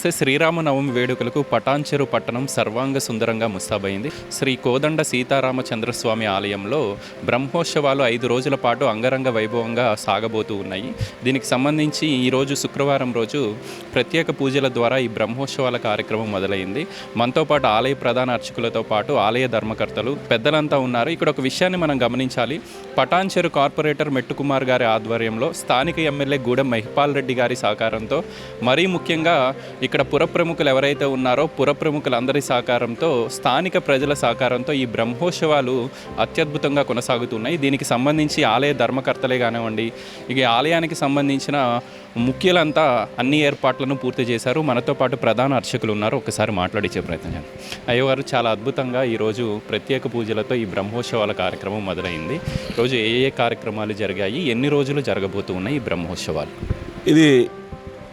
నమస్తే. శ్రీరామనవమి వేడుకలకు పటాన్చెరు పట్టణం సర్వాంగ సుందరంగా ముస్తాబైంది. శ్రీ కోదండ సీతారామచంద్రస్వామి ఆలయంలో బ్రహ్మోత్సవాలు ఐదు రోజుల పాటు అంగరంగ వైభవంగా సాగబోతూ ఉన్నాయి. దీనికి సంబంధించి ఈరోజు శుక్రవారం రోజు ప్రత్యేక పూజల ద్వారా ఈ బ్రహ్మోత్సవాల కార్యక్రమం మొదలైంది. మనతో పాటు ఆలయ ప్రధాన అర్చకులతో పాటు ఆలయ ధర్మకర్తలు పెద్దలంతా ఉన్నారు. ఇక్కడ ఒక విషయాన్ని మనం గమనించాలి. పటాన్చెరు కార్పొరేటర్ మెట్టుకుమార్ గారి ఆధ్వర్యంలో స్థానిక ఎమ్మెల్యే గూడెం మహిపాల్ రెడ్డి గారి సహకారంతో మరీ ముఖ్యంగా ఇక్కడ పుర ప్రముఖులు ఎవరైతే ఉన్నారో పుర ప్రముఖులందరి సహకారంతో స్థానిక ప్రజల సహకారంతో ఈ బ్రహ్మోత్సవాలు అత్యద్భుతంగా కొనసాగుతున్నాయి. దీనికి సంబంధించి ఆలయ ధర్మకర్తలే కానివ్వండి ఇక ఆలయానికి సంబంధించిన ముఖ్యులంతా అన్ని ఏర్పాట్లను పూర్తి చేశారు. మనతో పాటు ప్రధాన అర్చకులు ఉన్నారు. ఒకసారి మాట్లాడించే ప్రయత్నం చేయండి అయ్యవారు చాలా అద్భుతంగా ఈరోజు ప్రత్యేక పూజలతో ఈ బ్రహ్మోత్సవాల కార్యక్రమం మొదలైంది. రోజు ఏ ఏ కార్యక్రమాలు జరిగాయి? ఎన్ని రోజులు జరగబోతూ ఉన్నాయి ఈ బ్రహ్మోత్సవాలు? ఇది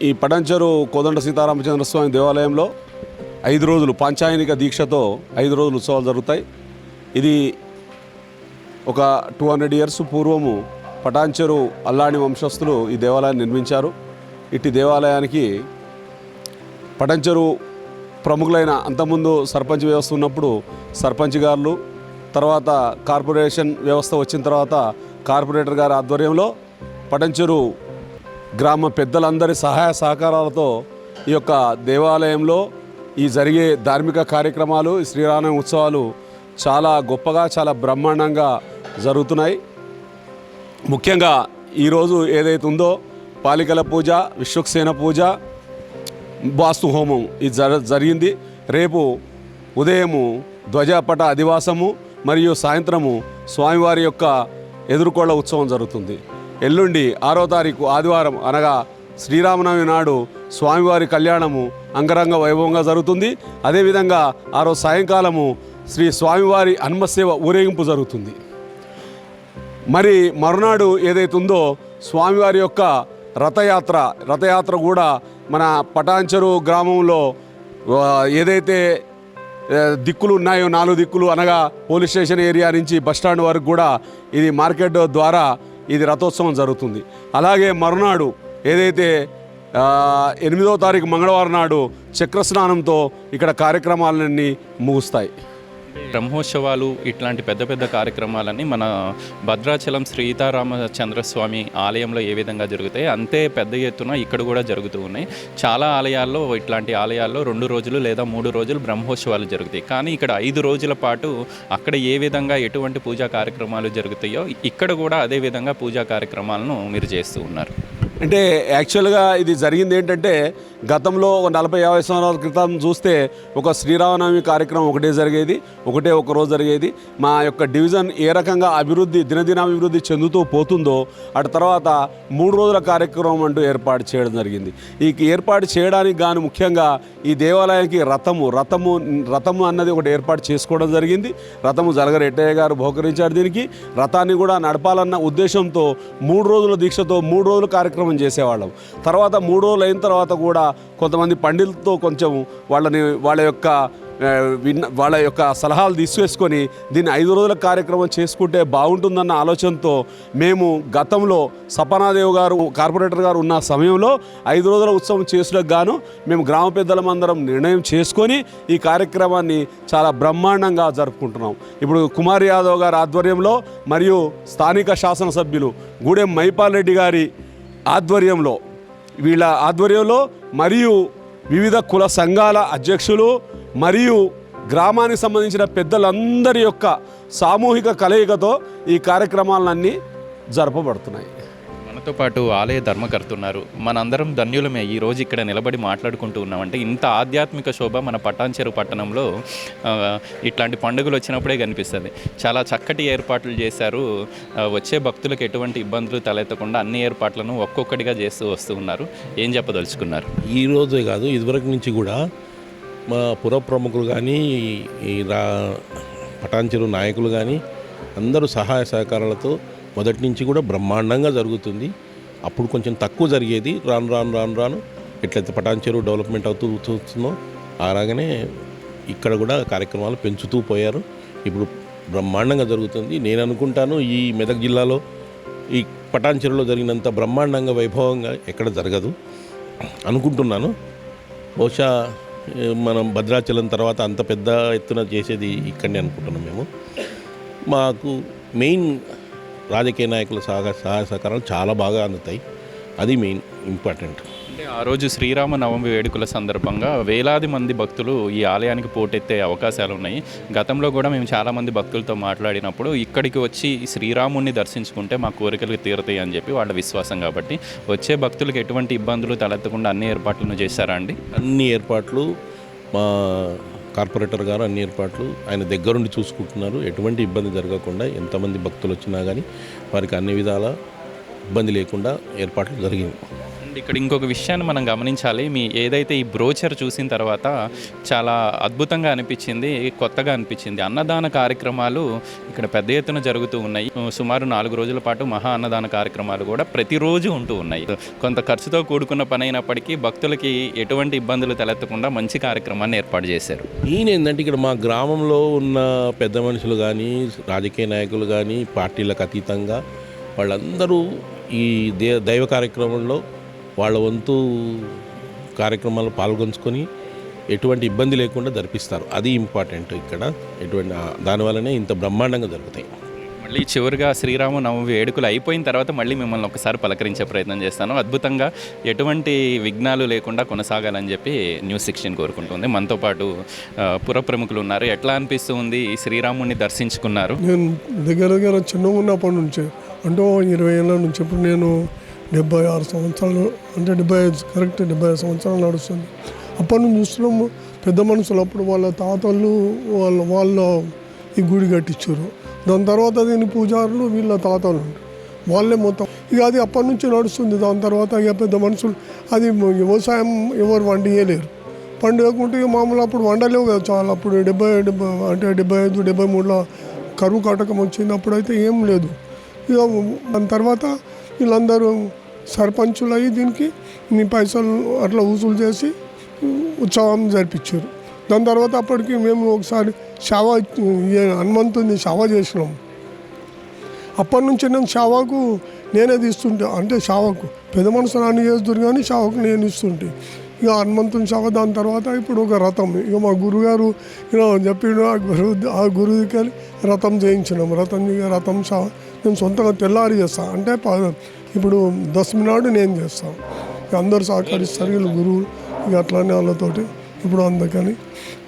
ఈ పడంచెరు కోదండ సీతారామచంద్ర స్వామి దేవాలయంలో ఐదు రోజులు పాంచాయనిక దీక్షతో ఐదు రోజులు ఉత్సవాలు జరుగుతాయి. ఇది ఒక టూ హండ్రెడ్ ఇయర్స్ పూర్వము పటాంచెరు అల్లాని వంశస్థులు ఈ దేవాలయాన్ని నిర్మించారు. ఇట్టి దేవాలయానికి పటంచెరు ప్రముఖులైన అంతకుముందు సర్పంచ్ వ్యవస్థ ఉన్నప్పుడు సర్పంచ్ గారు తర్వాత కార్పొరేషన్ వ్యవస్థ వచ్చిన తర్వాత కార్పొరేటర్ గారి ఆధ్వర్యంలో పటంచెరు గ్రామ పెద్దలందరి సహాయ సహకారాలతో ఈ యొక్క దేవాలయంలో ఈ జరిగే ధార్మిక కార్యక్రమాలు శ్రీరామ ఉత్సవాలు చాలా గొప్పగా చాలా బ్రహ్మాండంగా జరుగుతున్నాయి. ముఖ్యంగా ఈరోజు ఏదైతే ఉందో పాలికల పూజ విశ్వక్సేన పూజ వాస్తు హోమం ఇది జర జరిగింది. రేపు ఉదయము ధ్వజపట అధివాసము మరియు సాయంత్రము స్వామివారి యొక్క ఎదుర్కోళ్ళ ఉత్సవం జరుగుతుంది. ఎల్లుండి ఆరో తారీఖు ఆదివారం అనగా శ్రీరామనవమి నాడు స్వామివారి కళ్యాణము అంగరంగ వైభవంగా జరుగుతుంది. అదేవిధంగా ఆరో సాయంకాలము శ్రీ స్వామివారి హన్మసేవ ఊరేగింపు జరుగుతుంది. మరి మరునాడు ఏదైతే ఉందో స్వామివారి యొక్క రథయాత్ర రథయాత్ర కూడా మన పటాంచరు గ్రామంలో ఏదైతే దిక్కులు ఉన్నాయో నాలుగు దిక్కులు అనగా పోలీస్ స్టేషన్ ఏరియా నుంచి బస్టాండ్ వరకు కూడా ఇది మార్కెట్ ద్వారా ఇది రథోత్సవం జరుగుతుంది. అలాగే మరునాడు ఏదైతే ఎనిమిదవ ఎనిమిదో తారీఖు మంగళవారం నాడు చక్రస్నానంతో ఇక్కడ కార్యక్రమాలన్నీ ముగుస్తాయి. బ్రహ్మోత్సవాలు ఇట్లాంటి పెద్ద పెద్ద కార్యక్రమాలన్నీ మన భద్రాచలం సీతారామచంద్రస్వామి ఆలయంలో ఏ విధంగా జరుగుతాయి అంతే పెద్ద ఎత్తున ఇక్కడ కూడా జరుగుతూ ఉన్నాయి. చాలా ఆలయాల్లో ఇట్లాంటి ఆలయాల్లో రెండు రోజులు లేదా మూడు రోజులు బ్రహ్మోత్సవాలు జరుగుతాయి. కానీ ఇక్కడ ఐదు రోజుల పాటు అక్కడ ఏ విధంగా ఎటువంటి పూజా కార్యక్రమాలు జరుగుతాయో ఇక్కడ కూడా అదే విధంగా పూజా కార్యక్రమాలను మీరు చేస్తూ ఉన్నారు. అంటే యాక్చువల్గా ఇది జరిగింది ఏంటంటే గతంలో ఒక నలభై యాభై సంవత్సరాల క్రితం చూస్తే ఒక శ్రీరామనవమి కార్యక్రమం ఒకటే జరిగేది ఒకటే ఒక రోజు జరిగేది. మా యొక్క డివిజన్ ఏ రకంగా అభివృద్ధి దినదినాభివృద్ధి చెందుతూ పోతుందో అటు తర్వాత మూడు రోజుల కార్యక్రమం అంటూ ఏర్పాటు చేయడం జరిగింది. ఈ ఏర్పాటు చేయడానికి గాను ముఖ్యంగా ఈ దేవాలయానికి రథము రథము రథము అన్నది ఒకటి ఏర్పాటు చేసుకోవడం జరిగింది. రథము జలగరెట్టయ్య గారు బహుకరించారు దీనికి. రథాన్ని కూడా నడపాలన్న ఉద్దేశంతో మూడు రోజుల దీక్షతో మూడు రోజులు కార్యక్రమం చేసేవాళ్ళం. తర్వాత మూడు రోజులు అయిన తర్వాత కూడా కొంతమంది పండితులతో కొంచెం వాళ్ళని వాళ్ళ యొక్క విన్న వాళ్ళ యొక్క సలహాలు తీసుకేసుకొని దీన్ని ఐదు రోజుల కార్యక్రమం చేసుకుంటే బాగుంటుందన్న ఆలోచనతో మేము గతంలో సపనాదేవ్ గారు కార్పొరేటర్ గారు ఉన్న సమయంలో ఐదు రోజుల ఉత్సవం చేసులకు గాను మేము గ్రామ పెద్దలమందరం నిర్ణయం చేసుకొని ఈ కార్యక్రమాన్ని చాలా బ్రహ్మాండంగా జరుపుకుంటున్నాం. ఇప్పుడు కుమార్ యాదవ్ గారి ఆధ్వర్యంలో మరియు స్థానిక శాసనసభ్యులు గూడెం మైపాల్ రెడ్డి గారి ఆధ్వర్యంలో వీళ్ళ ఆధ్వర్యంలో మరియు వివిధ కుల సంఘాల అధ్యక్షులు మరియు గ్రామానికి సంబంధించిన పెద్దలందరి యొక్క సామూహిక కలయికతో ఈ కార్యక్రమాలన్నీ జరపబడుతున్నాయి. మనతో పాటు ఆలయ ధర్మకర్తున్నారు. మనందరం ధన్యులమే. ఈ రోజు ఇక్కడ నిలబడి మాట్లాడుకుంటూ ఉన్నామంటే ఇంత ఆధ్యాత్మిక శోభ మన పటాన్చెరు పట్టణంలో ఇట్లాంటి పండుగలు వచ్చినప్పుడే కనిపిస్తుంది. చాలా చక్కటి ఏర్పాట్లు చేశారు. వచ్చే భక్తులకు ఎటువంటి ఇబ్బందులు తలెత్తకుండా అన్ని ఏర్పాట్లను ఒక్కొక్కటిగా చేస్తూ వస్తూ ఉన్నారు. ఏం చెప్పదలుచుకున్నారు? ఈ రోజే కాదు ఇదివరకు నుంచి కూడా మా పుర ప్రముఖులు కానీ ఈ రా పటాన్చెరు నాయకులు కానీ అందరూ సహాయ సహకారాలతో మొదటి నుంచి కూడా బ్రహ్మాండంగా జరుగుతుంది. అప్పుడు కొంచెం తక్కువ జరిగేది. రాను రాను రాను రాను ఎట్లయితే పటాన్ చెరువు డెవలప్మెంట్ అవుతూ చూస్తుందో అలాగనే ఇక్కడ కూడా కార్యక్రమాలు పెంచుతూ పోయారు. ఇప్పుడు బ్రహ్మాండంగా జరుగుతుంది. నేను అనుకుంటాను ఈ మెదక్ జిల్లాలో ఈ పటాన్ చెరువులో జరిగినంత బ్రహ్మాండంగా వైభవంగా ఎక్కడ జరగదు అనుకుంటున్నాను. బహుశా మనం భద్రాచలం తర్వాత అంత పెద్ద ఎత్తున చేసేది ఇక్కడనే అనుకుంటున్నాం మేము. మాకు మెయిన్ రాజకీయ నాయకుల సహకార సహాయ సహకారాలు చాలా బాగా అందుతాయి. అది మెయిన్ ఇంపార్టెంట్. అంటే ఆ రోజు శ్రీరామ నవమి వేడుకల సందర్భంగా వేలాది మంది భక్తులు ఈ ఆలయానికి పోటెత్తే అవకాశాలు ఉన్నాయి గతంలో కూడా మేము చాలామంది భక్తులతో మాట్లాడినప్పుడు ఇక్కడికి వచ్చి శ్రీరాముణ్ణి దర్శించుకుంటే మా కోరికలు తీరుతాయి అని చెప్పి వాళ్ళ విశ్వాసం కాబట్టి వచ్చే భక్తులకు ఎటువంటి ఇబ్బందులు తలెత్తకుండా అన్ని ఏర్పాట్లను చేశారా అండి? అన్ని ఏర్పాట్లు మా కార్పొరేటర్ గారు అన్ని ఏర్పాట్లు ఆయన దగ్గరుండి చూసుకుంటున్నారు. ఎటువంటి ఇబ్బంది జరగకుండా ఎంతమంది భక్తులు వచ్చినా కానీ వారికి అన్ని విధాల ఇబ్బంది లేకుండా ఏర్పాట్లు జరిగింది ఇక్కడ ఇంకొక విషయాన్ని మనం గమనించాలి. మీ ఏదైతే ఈ బ్రోచర్ చూసిన తర్వాత చాలా అద్భుతంగా అనిపించింది కొత్తగా అనిపించింది. అన్నదాన కార్యక్రమాలు ఇక్కడ పెద్ద ఎత్తున జరుగుతూ ఉన్నాయి. సుమారు నాలుగు రోజుల పాటు మహా అన్నదాన కార్యక్రమాలు కూడా ప్రతిరోజు ఉంటూ ఉన్నాయి. కొంత ఖర్చుతో కూడుకున్న పని అయినప్పటికీ భక్తులకి ఎటువంటి ఇబ్బందులు తలెత్తకుండా మంచి కార్యక్రమాన్ని ఏర్పాటు చేశారు. ఈయన ఏంటంటే ఇక్కడ మా గ్రామంలో ఉన్న పెద్ద మనుషులు కానీ రాజకీయ నాయకులు కానీ పార్టీలకు అతీతంగా వాళ్ళందరూ ఈ దే దైవ కార్యక్రమంలో వాళ్ళ వంతు కార్యక్రమాలు పాల్గొంచుకొని ఎటువంటి ఇబ్బంది లేకుండా జరిపిస్తారు. అది ఇంపార్టెంట్ ఇక్కడ. ఎటువంటి దానివల్లనే ఇంత బ్రహ్మాండంగా జరుగుతాయి. మళ్ళీ చివరిగా శ్రీరామ నవమి వేడుకలు అయిపోయిన తర్వాత మళ్ళీ మిమ్మల్ని ఒకసారి పలకరించే ప్రయత్నం చేస్తాను. అద్భుతంగా ఎటువంటి విఘ్నాలు లేకుండా కొనసాగాలని చెప్పి న్యూస్ సిక్స్టీన్ కోరుకుంటుంది. మనతో పాటు పుర ప్రముఖులు ఉన్నారు. ఎట్లా అనిపిస్తుంది శ్రీరాముని దర్శించుకున్నారు? నేను దగ్గర దగ్గర చిన్నగా ఉన్నప్పటి నుంచి అంటే ఇరవై ఏళ్ళ నుంచి ఇప్పుడు నేను డెబ్బై ఆరు సంవత్సరాలు అంటే డెబ్బై ఐదు కరెక్ట్ డెబ్బై ఐదు సంవత్సరాలు నడుస్తుంది. అప్పటి నుంచి చూస్తున్నాము పెద్ద మనుషులు అప్పుడు వాళ్ళ తాతలు వాళ్ళ వాళ్ళ ఈ గుడి కట్టించారు. దాని తర్వాత దీని పూజారులు వీళ్ళ తాతలు వాళ్ళే మొత్తం. ఇక అది అప్పటి నుంచి నడుస్తుంది. దాని తర్వాత ఇక పెద్ద మనుషులు అది వ్యవసాయం ఎవరు వండియలేరు. పండుగకుంటే మామూలు అప్పుడు వండలేవు కదా చాలా. అప్పుడు డెబ్బై డెబ్బై అంటే డెబ్బై ఐదు డెబ్బై మూడులో కరువు కటకం వచ్చింది అప్పుడైతే ఏం లేదు. ఇక దాని తర్వాత వీళ్ళందరూ సర్పంచులు అయ్యి దీనికి ఇన్ని పైసలు అట్లా వసూలు చేసి ఉత్సవం జరిపించారు. దాని తర్వాత అప్పటికి మేము ఒకసారి షావ హనుమంతుని షావ చేసినాం. అప్పటి నుంచి నేను షావాకు నేనే తీస్తుంటే అంటే షావకు పెద్ద మనసు అన్ని చేస్తున్నారు కానీ షావకు నేను ఇస్తుంటే ఇక హనుమంతుని షావ దాని తర్వాత ఇప్పుడు ఒక రథం ఇక మా గురుగారు ఇలా చెప్పిండు ఆ గురువు ఆ గురువుకి రథం చేయించినాం. రథం రథం షావ నేను సొంతంగా తెల్లారి చేస్తాను అంటే ఇప్పుడు దశమి నాడు నేను చేస్తాను ఇక అందరు సహకరిస్తారు వీళ్ళు గురువు ఇక అట్లానే వాళ్ళతోటి ఇప్పుడు అందుకని.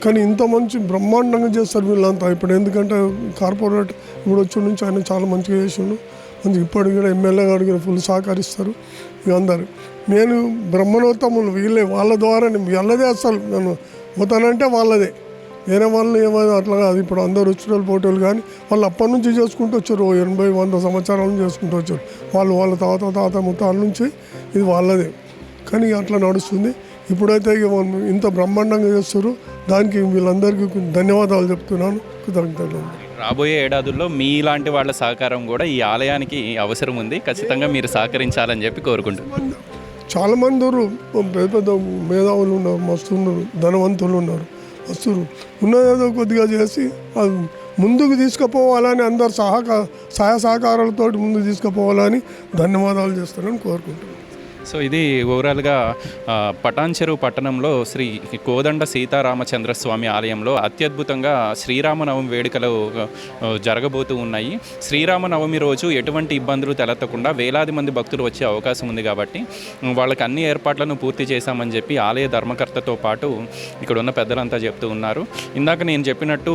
కానీ ఇంత మంచి బ్రహ్మాండంగా చేస్తారు వీళ్ళంతా. ఇప్పుడు ఎందుకంటే కార్పొరేట్ ఇప్పుడు వచ్చి నుంచి ఆయన చాలా మంచిగా చేసిండు. మంచి ఇప్పటికి కూడా ఎమ్మెల్యే గారు కూడా ఫుల్ సహకరిస్తారు. ఇక అందరు. నేను బ్రహ్మణోత్తములు వీళ్ళే వాళ్ళ ద్వారా వీళ్ళదే అసలు. నేను పోతానంటే వాళ్ళదే. వేరే వాళ్ళు ఏమైనా అట్లా కాదు. ఇప్పుడు అందరు వచ్చిన పోటీలు కానీ వాళ్ళు అప్పటి నుంచి చేసుకుంటూ వచ్చారు. ఎనభై వంద సంవత్సరాల నుంచి చేసుకుంటూ వచ్చారు. వాళ్ళు వాళ్ళ తాత తాత ముత్తాల నుంచి ఇది వాళ్ళదే. కానీ అట్లా నడుస్తుంది. ఇప్పుడైతే ఇంత బ్రహ్మాండంగా చేస్తారు దానికి వీళ్ళందరికీ ధన్యవాదాలు చెప్తున్నాను. కృతజ్ఞతలు. రాబోయే ఏడాదుల్లో మీలాంటి వాళ్ళ సహకారం కూడా ఈ ఆలయానికి అవసరం ఉంది. ఖచ్చితంగా మీరు సహకరించాలని చెప్పి కోరుకుంటున్నాను. చాలా మంది ఉన్నారు. పెద్ద పెద్ద మేధావులు ఉన్నారు మస్తు ఉన్నారు ధనవంతులు ఉన్నారు. వస్తున్నారు. ఉన్నదేదో కొద్దిగా చేసి అది ముందుకు తీసుకుపోవాలని అందరు సహక సహాయ సహకారాలతో ముందుకు తీసుకుపోవాలని ధన్యవాదాలు చేస్తానని కోరుకుంటున్నాను. సో ఇది ఓవరాల్గా పటాన్ చెరువు పట్టణంలో శ్రీ కోదండ సీతారామచంద్ర స్వామి ఆలయంలో అత్యద్భుతంగా శ్రీరామనవమి వేడుకలు జరగబోతూ ఉన్నాయి. శ్రీరామనవమి రోజు ఎటువంటి ఇబ్బందులు తలెత్తకుండా వేలాది మంది భక్తులు వచ్చే అవకాశం ఉంది కాబట్టి వాళ్ళకి అన్ని ఏర్పాట్లను పూర్తి చేశామని చెప్పి ఆలయ ధర్మకర్తతో పాటు ఇక్కడ ఉన్న పెద్దలంతా చెప్తూ ఉన్నారు. ఇందాక నేను చెప్పినట్టు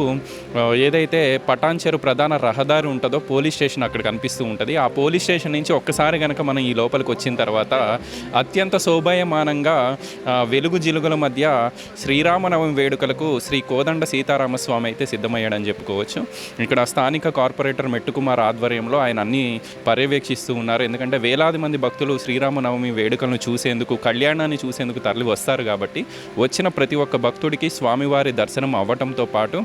ఏదైతే పటాన్ చెరువు ప్రధాన రహదారి ఉంటుందో పోలీస్ స్టేషన్ అక్కడ కనిపిస్తూ ఉంటుంది. ఆ పోలీస్ స్టేషన్ నుంచి ఒక్కసారి కనుక మనం ఈ లోపలికి వచ్చిన తర్వాత అత్యంత శోభాయమానంగా వెలుగు జిలుగుల మధ్య శ్రీరామనవమి వేడుకలకు శ్రీ కోదండ సీతారామస్వామి అయితే సిద్ధమయ్యాడని చెప్పుకోవచ్చు. ఇక్కడ స్థానిక కార్పొరేటర్ మెట్టుకుమార్ ఆధ్వర్యంలో ఆయన అన్ని పర్యవేక్షిస్తూ ఉన్నారు. ఎందుకంటే వేలాది మంది భక్తులు శ్రీరామనవమి వేడుకలను చూసేందుకు కళ్యాణాన్ని చూసేందుకు తరలి వస్తారు కాబట్టి వచ్చిన ప్రతి ఒక్క భక్తుడికి స్వామివారి దర్శనం అవ్వటంతో పాటు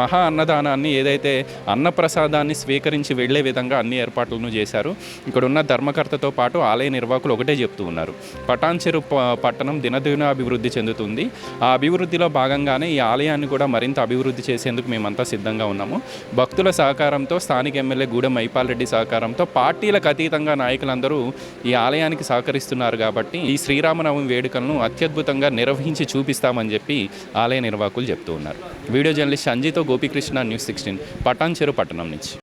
మహా అన్నదానాన్ని ఏదైతే అన్నప్రసాదాన్ని స్వీకరించి వెళ్ళే విధంగా అన్ని ఏర్పాట్లను చేశారు. ఇక్కడ ఉన్న ధర్మకర్తతో పాటు ఆలయ నిర్వాహకులు ఒకటే చెప్తూ ఉన్నారు. పటాన్చెరు ప- పట్టణం దినదిన అభివృద్ధి చెందుతుంది. ఆ అభివృద్ధిలో భాగంగానే ఈ ఆలయాన్ని కూడా మరింత అభివృద్ధి చేసేందుకు మేమంతా సిద్ధంగా ఉన్నాము. భక్తుల సహకారంతో స్థానిక ఎమ్మెల్యే గూడెం మైపాల్ రెడ్డి సహకారంతో పార్టీలకు అతీతంగా నాయకులందరూ ఈ ఆలయానికి సహకరిస్తున్నారు కాబట్టి ఈ శ్రీరామనవమి వేడుకలను అత్యద్భుతంగా నిర్వహించి చూపిస్తామని చెప్పి ఆలయ నిర్వాహకులు చెప్తూ ఉన్నారు. వీడియో జర్నలిస్ట్ సంజీతో గోపికృష్ణ న్యూస్ సిక్స్టీన్ పటాన్చెరు పట్టణం నుంచి.